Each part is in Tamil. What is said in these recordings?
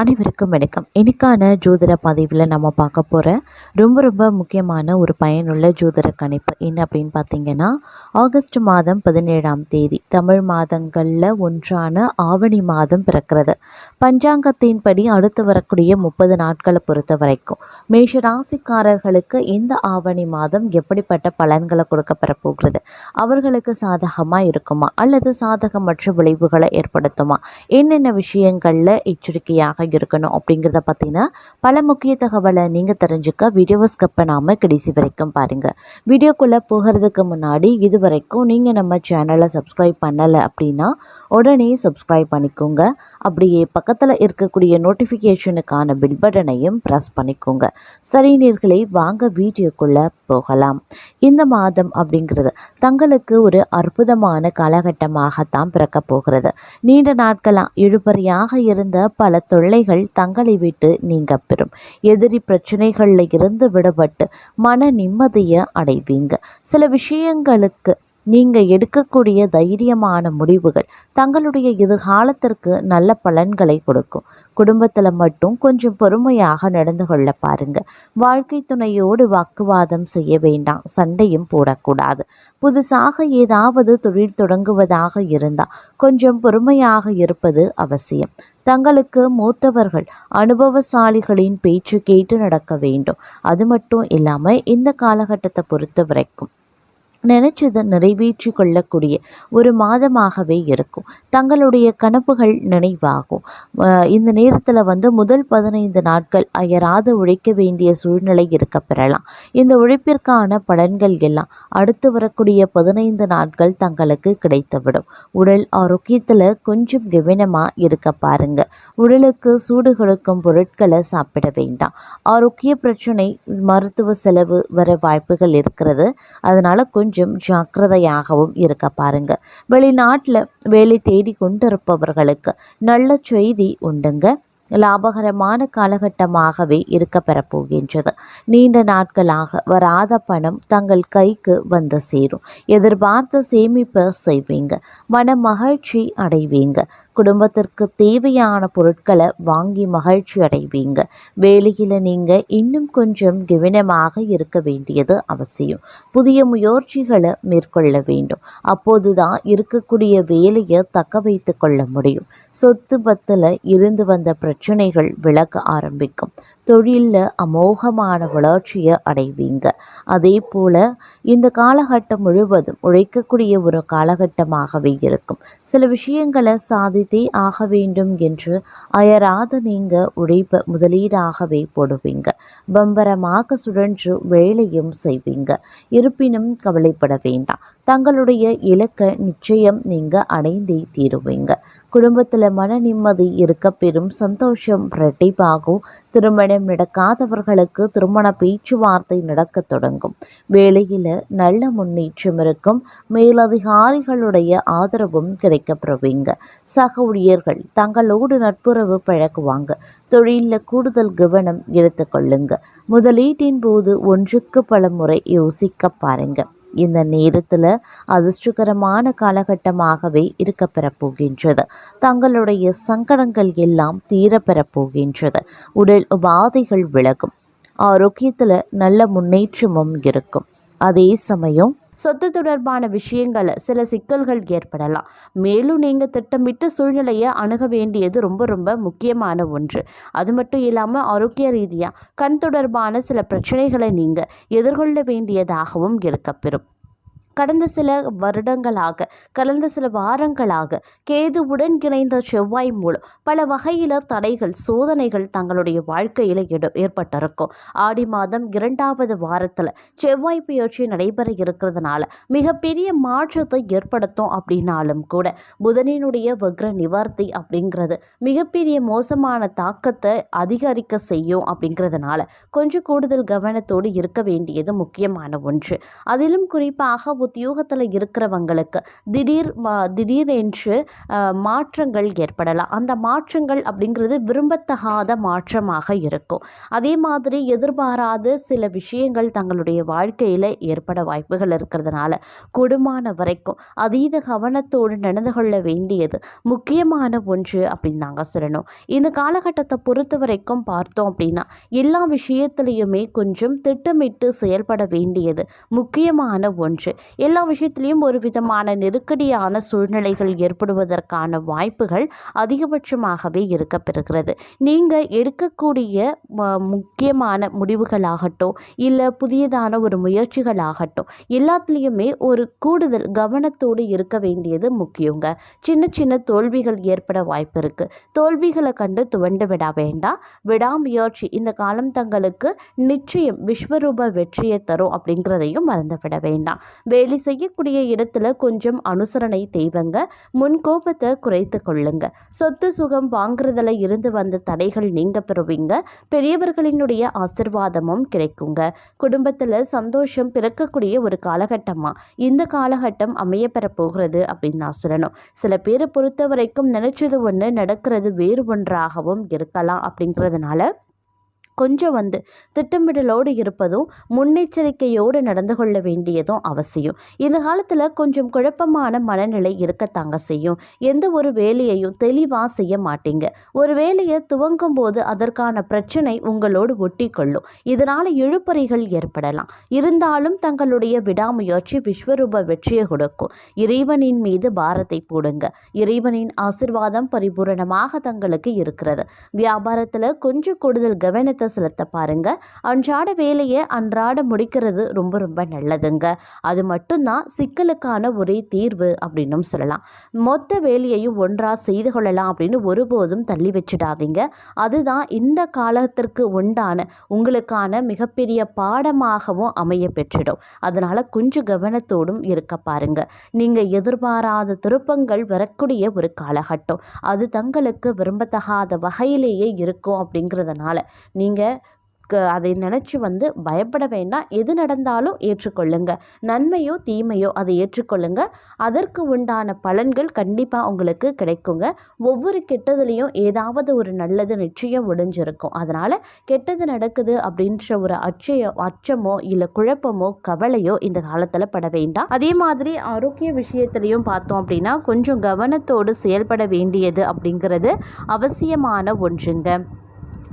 அனைவருக்கும் வணக்கம். இன்னைக்கான ஜோதிட பதிவில் நம்ம பார்க்க போகிற ரொம்ப ரொம்ப முக்கியமான ஒரு பயனுள்ள ஜோதிட கணிப்பு என்ன அப்படின்னு பார்த்தீங்கன்னா ஆகஸ்ட் மாதம் பதினேழாம் தேதி தமிழ் மாதங்களில் ஒன்றான ஆவணி மாதம் பிறக்கிறது. பஞ்சாங்கத்தின்படி அடுத்து வரக்கூடிய முப்பது நாட்களை பொறுத்த வரைக்கும் மேஷ ராசிக்காரர்களுக்கு இந்த ஆவணி மாதம் எப்படிப்பட்ட பலன்களை கொடுக்கப்பெற போகிறது? அவர்களுக்கு சாதகமாக இருக்குமா? அல்லது சாதகமற்ற விளைவுகளை ஏற்படுத்துமா? என்னென்ன விஷயங்களில் எச்சரிக்கையாக இருக்கணும் அப்படிங்கிறத பார்த்தீங்கன்னா பல முக்கிய தகவலை நீங்கள் தெரிஞ்சுக்க வீடியோவை ஸ்கிப் பண்ணாமல் கடைசி வரைக்கும் பாருங்கள் வீடியோக்குள்ளே போகிறதுக்கு முன்னாடி இது வரைக்கும் நீங்கள் நம்ம சேனலை சப்ஸ்கிரைப் பண்ணலை அப்படின்னா உடனே சப்ஸ்கிரைப் பண்ணிக்கோங்க. அப்படியே பக்கத்தில் இருக்கக்கூடிய நோட்டிஃபிகேஷனுக்கான பில் பட்டனையும் ப்ரெஸ் பண்ணிக்கோங்க. சரி நேர்களை வாங்க வீடியோக்குள்ளே போகலாம். இந்த மாதம் அப்படிங்கிறது தங்களுக்கு ஒரு அற்புதமான காலகட்டமாகத்தான் பிறக்கப் போகிறது. நீண்ட நாட்களாக இழுபறியாக இருந்த பல தொல்லைகள் தங்களை விட்டு நீங்க பெறும். எதிரி பிரச்சனைகளில் இருந்து விடுபட்டு மன நிம்மதியை அடைவீங்க. சில விஷயங்களுக்கு நீங்கள் எடுக்கக்கூடிய தைரியமான முடிவுகள் தங்களுடைய எதிர்காலத்திற்கு நல்ல பலன்களை கொடுக்கும். குடும்பத்தில் மட்டும் கொஞ்சம் பொறுமையாக நடந்து கொள்ள பாருங்க. வாழ்க்கை துணையோடு வாக்குவாதம் செய்ய வேண்டாம். சண்டையும் போடக்கூடாது. புதுசாக ஏதாவது தொழில் தொடங்குவதாக இருந்தால் கொஞ்சம் பொறுமையாக இருப்பது அவசியம். தங்களுக்கு மூத்தவர்கள் அனுபவசாலிகளின் பேச்சு கேட்டு நடக்க வேண்டும். அது மட்டும் இல்லாமல் இந்த காலகட்டத்தை பொறுத்த வரைக்கும் நினைச்சதை நிறைவேற்றி கொள்ளக்கூடிய ஒரு மாதமாகவே இருக்கும். தங்களுடைய கனவுகள் நினைவாகும். இந்த நேரத்தில் வந்து முதல் பதினைந்து நாட்கள் அயராது உழைக்க வேண்டிய சூழ்நிலை இருக்க பெறலாம். இந்த உழைப்பிற்கான பலன்கள் எல்லாம் அடுத்து வரக்கூடிய பதினைந்து நாட்கள் தங்களுக்கு கிடைத்துவிடும். உடல் ஆரோக்கியத்தில் கொஞ்சம் கவனமாக இருக்க பாருங்க. உடலுக்கு சூடு கொடுக்கும் பொருட்களை சாப்பிட வேண்டாம். ஆரோக்கிய பிரச்சனை மருத்துவ செலவு வர வாய்ப்புகள் இருக்கிறது. அதனால் கொஞ்சம் கொஞ்சம் ஜாக்கிரதையாகவும் இருக்க பாருங்க. வெளிநாட்டில் வேலை தேடி கொண்டிருப்பவர்களுக்கு நல்ல செய்தி உண்டுங்க. லாபகரமான காலகட்டமாகவே இருக்க பெறப்போகின்றது. நீண்ட நாட்களாக வராத பணம் தங்கள் கைக்கு வந்து சேரும். எதிர்பார்த்த சேமிப்பை செய்வீங்க. மன மகிழ்ச்சி அடைவீங்க. குடும்பத்திற்கு தேவையான பொருட்களை வாங்கி மகிழ்ச்சி அடைவீங்க. வேலையில் நீங்கள் இன்னும் கொஞ்சம் கவனமாக இருக்க வேண்டியது அவசியம். புதிய முயற்சிகளை மேற்கொள்ள வேண்டும். அப்போதுதான் இருக்கக்கூடிய வேலையை தக்க வைத்து கொள்ள முடியும். சொத்து பத்தில் இருந்து வந்த பிரச்சனைகள் விலக ஆரம்பிக்கும். தொழிலில் அமோகமான வளர்ச்சியை அடைவீங்க. அதே போல் இந்த காலகட்டம் முழுவதும் உழைக்கக்கூடிய ஒரு காலகட்டமாகவே இருக்கும். சில விஷயங்களை சாதித்தே ஆக வேண்டும் என்று அயராத நீங்கள் உழைப்ப முதலீடாகவே போடுவீங்க. பம்பரமாக சுழன்று வேலையும் செய்வீங்க. இருப்பினும் கவலைப்பட வேண்டாம். தங்களுடைய இலக்கை நிச்சயம் நீங்கள் அடைந்தே தீருவீங்க. குடும்பத்தில் மன நிம்மதி இருக்க பெரும் சந்தோஷம் இரட்டிப்பாகும். திருமணம் நடக்காதவர்களுக்கு திருமண பேச்சுவார்த்தை நடக்க தொடங்கும். வேலையில் நல்ல முன்னேற்றம் இருக்கும். மேலதிகாரிகளுடைய ஆதரவும் கிடைக்கப்படுவீங்க. சக ஊழியர்கள் தங்களோடு நட்புறவு பழகுவாங்க. தொழிலில் கூடுதல் கவனம் எடுத்துக்கொள்ளுங்க முதலீட்டின் போது ஒன்றுக்கு பல முறை யோசிக்க பாருங்கள் இந்த நேரத்தில் அதிர்ஷ்டகரமான காலகட்டமாகவே இருக்க பெறப்போகின்றது. தங்களுடைய சங்கடங்கள் எல்லாம் தீரப்பெறப் போகின்றது உடல் உபாதைகள் விலகும். ஆரோக்கியத்தில் நல்ல முன்னேற்றமும் இருக்கும். அதே சமயம் சொத்து தொடர்பான விஷயங்கள் சில சிக்கல்கள் ஏற்படலாம். மேலும் நீங்கள் திட்டமிட்டு சூழ்நிலையை அணுக வேண்டியது ரொம்ப ரொம்ப முக்கியமான ஒன்று. அது மட்டும் இல்லாமல் ஆரோக்கிய ரீதியாக கண் தொடர்பான சில பிரச்சனைகளை நீங்கள் எதிர்கொள்ள வேண்டியதாகவும் இருக்கப்பெறும். கடந்த சில வருடங்களாக கடந்த சில வாரங்களாக கேதுவுடன் இணைந்த செவ்வாய் மூலம் பல வகையில் தடைகள் சோதனைகள் தங்களுடைய வாழ்க்கையில் ஏற்பட்டிருக்கும். ஆடி மாதம் இரண்டாவது வாரத்தில் செவ்வாய் பயிற்சி நடைபெற இருக்கிறதுனால மிகப்பெரிய மாற்றத்தை ஏற்படுத்தும் அப்படின்னாலும் கூட புதனினுடைய வக்ர நிவர்த்தி அப்படிங்கிறது மிகப்பெரிய மோசமான தாக்கத்தை அதிகரிக்க செய்யும் அப்படிங்கிறதுனால கொஞ்சம் கூடுதல் கவனத்தோடு இருக்க வேண்டியது முக்கியமான ஒன்று. அதிலும் குறிப்பாக உத்தியோகத்தில் இருக்கிறவங்களுக்கு திடீர் திடீரென்று மாற்றங்கள் ஏற்படலாம். அந்த மாற்றங்கள் அப்படிங்கிறது விரும்பத்தகாத மாற்றமாக இருக்கும். அதே மாதிரி எதிர்பாராத சில விஷயங்கள் தங்களுடைய வாழ்க்கையில் ஏற்பட வாய்ப்புகள் இருக்கிறதுனால கொடுமான வரைக்கும் அதீத கவனத்தோடு நடந்து கொள்ள வேண்டியது முக்கியமான ஒன்று அப்படின்னு நாங்கள் சொல்லணும். இந்த காலகட்டத்தை பொறுத்த வரைக்கும் பார்த்தோம் அப்படின்னா எல்லா விஷயத்துலையுமே கொஞ்சம் திட்டமிட்டு செயல்பட வேண்டியது முக்கியமான ஒன்று. எல்லா விஷயத்திலையும் ஒரு விதமான நெருக்கடியான சூழ்நிலைகள் ஏற்படுவதற்கான வாய்ப்புகள் அதிகபட்சமாகவே இருக்கப்பெறுகிறது. நீங்கள் எடுக்கக்கூடிய ம- முக்கியமான முடிவுகளாகட்டும் இல்லை புதியதான ஒரு முயற்சிகளாகட்டும் எல்லாத்துலேயுமே ஒரு கூடுதல் கவனத்தோடு இருக்க வேண்டியது முக்கியங்க. சின்ன சின்ன தோல்விகள் ஏற்பட வாய்ப்பு இருக்குது தோல்விகளை கண்டு துவண்டு விட வேண்டாம். விடாமுயற்சி இந்த காலம் தங்களுக்கு நிச்சயம் விஸ்வரூப வெற்றியை தரும் அப்படிங்கிறதையும் மறந்துவிட வேண்டாம். வேலை செய்யக்கூடிய இடத்துல கொஞ்சம் அனுசரணை தேவைங்க. முன் கோபத்தை குறைத்து கொள்ளுங்க. சொத்து சுகம் வாங்குறதுல இருந்து வந்த தடைகள் நீங்க பெறுவீங்க. பெரியவர்களினுடைய ஆசிர்வாதமும் கிடைக்குங்க. குடும்பத்தில் சந்தோஷம் பிறக்கக்கூடிய ஒரு காலகட்டமாக இந்த காலகட்டம் அமைய பெற போகிறது அப்படின்னு நான் சொல்லணும். சில பேரை பொறுத்த வரைக்கும் நினைச்சது ஒன்று நடக்கிறது வேறு ஒன்றாகவும் இருக்கலாம் அப்படிங்கிறதுனால கொஞ்சம் வந்து திட்டமிடலோடு இருப்பதும் முன்னெச்சரிக்கையோடு நடந்து கொள்ள வேண்டியதும் அவசியம். இந்த காலத்தில் கொஞ்சம் குழப்பமான மனநிலை இருக்கத்தாங்க செய்யும். எந்த ஒரு வேலையையும் தெளிவாக செய்ய மாட்டீங்க. ஒரு வேலையை துவங்கும் போது அதற்கான பிரச்சனை உங்களோடு ஒட்டி கொள்ளும் இதனால் இழுப்பறைகள் ஏற்படலாம். இருந்தாலும் தங்களுடைய விடாமுயற்சி விஸ்வரூப வெற்றியை கொடுக்கும். இறைவனின் மீது பாரத்தை போடுங்க. இறைவனின் ஆசிர்வாதம் பரிபூரணமாக தங்களுக்கு இருக்கிறது. வியாபாரத்தில் கொஞ்சம் கூடுதல் கவனத்தை செலுத்த பாருங்க. அன்றாட வேலையை அன்றாட முடிக்கிறது ரொம்ப ரொம்ப நல்லதுங்க. அது மட்டும்தான் சிக்கலுக்கான ஒரே தீர்வு அப்படின்னும் சொல்லலாம். மொத்த வேலையையும் ஒன்றாக செய்து கொள்ளலாம் அப்படின்னு ஒருபோதும் தள்ளி வச்சிடாதீங்க. அதுதான் இந்த காலத்திற்கு உண்டான உங்களுக்கான மிகப்பெரிய பாடமாகவும் அமைய பெற்றிடும். அதனால் கொஞ்சம் கவனத்தோடும் இருக்க பாருங்க. நீங்கள் எதிர்பாராத திருப்பங்கள் வரக்கூடிய ஒரு காலகட்டம். அது தங்களுக்கு விரும்பத்தகாத வகையிலேயே இருக்கும் அப்படிங்கிறதுனால நீங்கள் அதை நினச்சி வந்து பயப்பட வேண்டாம். எது நடந்தாலும் ஏற்றுக்கொள்ளுங்க. நன்மையோ தீமையோ அதை ஏற்றுக்கொள்ளுங்க. அதற்கு உண்டான பலன்கள் கண்டிப்பாக உங்களுக்கு கிடைக்குங்க. ஒவ்வொரு கெட்டதுலேயும் ஏதாவது ஒரு நல்லது நிச்சயம் ஒடிஞ்சிருக்கும். அதனால் கெட்டது நடக்குது அப்படின்ற ஒரு அச்சையோ அச்சமோ இல்லை குழப்பமோ கவலையோ இந்த காலத்தில் பட வேண்டாம். அதே மாதிரி ஆரோக்கிய விஷயத்துலையும் பார்த்தோம் அப்படின்னா கொஞ்சம் கவனத்தோடு செயல்பட வேண்டியது அப்படிங்கிறது அவசியமான ஒன்றுங்க.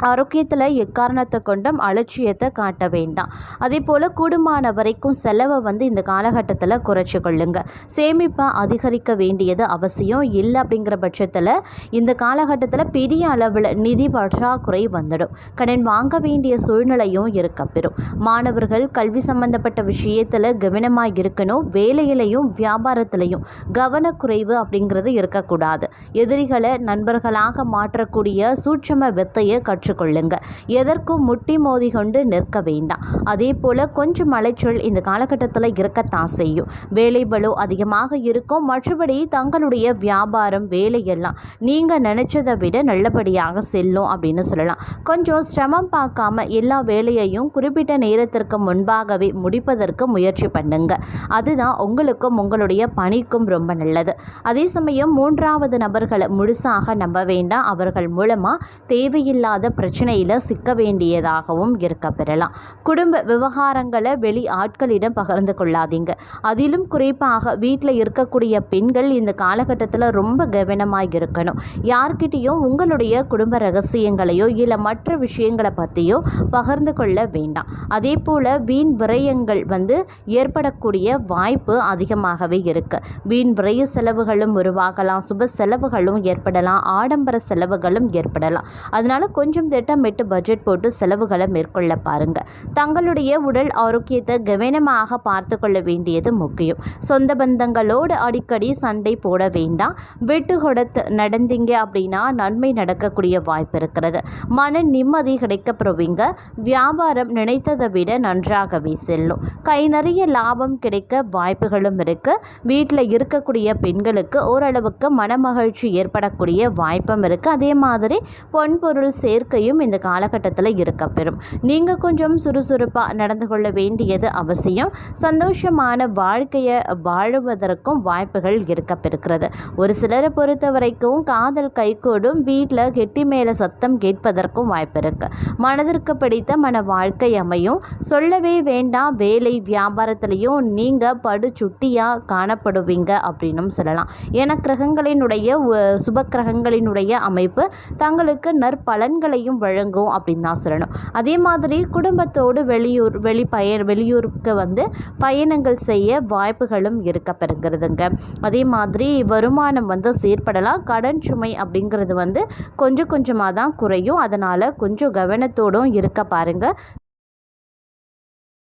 ஆரோக்கியத்தில் எக்காரணத்தை கொண்டும் அலட்சியத்தை காட்ட வேண்டாம். அதே போல் கூடுமான வரைக்கும் செலவை வந்து இந்த காலகட்டத்தில் குறைச்சி கொள்ளுங்க. சேமிப்பை அதிகரிக்க வேண்டியது அவசியம் இல்லை அப்படிங்கிற பட்சத்தில் இந்த காலகட்டத்தில் பெரிய அளவில் நிதி பற்றாக்குறை வந்துடும். கடன் வாங்க வேண்டிய சூழ்நிலையும் இருக்கப்பெறும். மாணவர்கள் கல்வி சம்பந்தப்பட்ட விஷயத்தில் கவனமாக இருக்கணும். வேலையிலையும் வியாபாரத்திலையும் கவனக்குறைவு அப்படிங்கிறது இருக்கக்கூடாது. எதிரிகளை நண்பர்களாக மாற்றக்கூடிய சூட்சம வித்தையை கற்றுக்கொள்ளுங்க எதற்கும் முட்டி மோதி கொண்டு நிற்க வேண்டாம். அதே போல் கொஞ்சம் மலைச்சொல் இந்த காலகட்டத்தில் இருக்கத்தான் செய்யும். வேலை அதிகமாக இருக்கும். மற்றபடி தங்களுடைய வியாபாரம் வேலையெல்லாம் நீங்கள் நினச்சதை விட நல்லபடியாக செல்லும் அப்படின்னு சொல்லலாம். கொஞ்சம் சிரமம் பார்க்காம எல்லா வேலையையும் குறிப்பிட்ட நேரத்திற்கு முன்பாகவே முடிப்பதற்கு முயற்சி பண்ணுங்க. அதுதான் உங்களுக்கும் உங்களுடைய பணிக்கும் ரொம்ப நல்லது. அதே சமயம் மூன்றாவது நபர்களை முழுசாக நம்ப வேண்டாம். அவர்கள் மூலமாக தேவையில்லாத பிரச்சனையில் சிக்க வேண்டியதாகவும் இருக்க பெறலாம். குடும்ப விவகாரங்களை வெளி ஆட்களிடம் பகிர்ந்து கொள்ளாதீங்க. அதிலும் குறிப்பாக வீட்டில் இருக்கக்கூடிய பெண்கள் இந்த காலகட்டத்தில் ரொம்ப கவனமாக இருக்கணும். யார்கிட்டேயும் உங்களுடைய குடும்ப ரகசியங்களையோ இல்லை மற்ற விஷயங்களை பற்றியோ பகிர்ந்து கொள்ள வேண்டாம். அதே போல் வீண் விரயங்கள் வந்து ஏற்படக்கூடிய வாய்ப்பு அதிகமாகவே இருக்கு. வீண் விரய செலவுகளும் உருவாகலாம் சுப செலவுகளும் ஏற்படலாம் ஆடம்பர செலவுகளும் ஏற்படலாம். அதனால கொஞ்சம் திட்டமிட்டு பட்ஜெட் போட்டு செலவுகளை மேற்கொள்ள பாருங்க. தங்களுடைய உடல் ஆரோக்கியத்தை கவனமாக பார்த்து கொள்ள வேண்டியது முக்கியம். சொந்த பந்தங்களோடு அடிக்கடி சண்டை போட வேண்டாம். விட்டு கொடுத்து நடந்தீங்க அப்படின்னா நன்மை நடக்கக்கூடிய வாய்ப்பு இருக்கிறது. மன நிம்மதி கிடைக்கப்பெறுவீங்க. வியாபாரம் நினைத்ததை விட நன்றாகவே செல்லும். கை நிறைய லாபம் கிடைக்க வாய்ப்புகளும் இருக்கு. வீட்டில் இருக்கக்கூடிய பெண்களுக்கு ஓரளவுக்கு மனமகிழ்ச்சி ஏற்படக்கூடிய வாய்ப்பும் இருக்கு. அதே மாதிரி பொன்பொருள் சேர்க்கை வாழ்க்கையும் இந்த காலகட்டத்தில் இருக்கப்பெறும் நீங்கள் கொஞ்சம் சுறுசுறுப்பாக நடந்து கொள்ள வேண்டியது அவசியம். சந்தோஷமான வாழ்க்கையை வாழுவதற்கும் வாய்ப்புகள் இருக்கப்பெறுகிறது ஒரு சிலரை பொறுத்த வரைக்கும் காதல் கைகூடும் வீட்டில் கெட்டி மேலே சத்தம் கேட்பதற்கும் வாய்ப்பு இருக்கு. மனதிற்கு பிடித்த மன வாழ்க்கை அமையும். சொல்லவே வேண்டாம் வேலை வியாபாரத்திலையும் நீங்கள் படு சுட்டியாக காணப்படுவீங்க அப்படின்னும் சொல்லலாம். ஏன்னா கிரகங்களினுடைய சுப கிரகங்களினுடைய அமைப்பு தங்களுக்கு நற்பலன்களையும் வழங்கும் அப்படின்னு தான் சொல்லணும். அதே மாதிரி குடும்பத்தோடு வெளியூர் வெளி பய வெளியூருக்கு வந்து பயணங்கள் செய்ய வாய்ப்புகளும் இருக்க பெறுங்கிறதுங்க அதே மாதிரி வருமானம் வந்து சீர்படலாம். கடன் சுமை அப்படிங்கிறது வந்து கொஞ்சம் கொஞ்சமாக தான் குறையும். அதனால் கொஞ்சம் கவனத்தோடும் இருக்க பாருங்கள்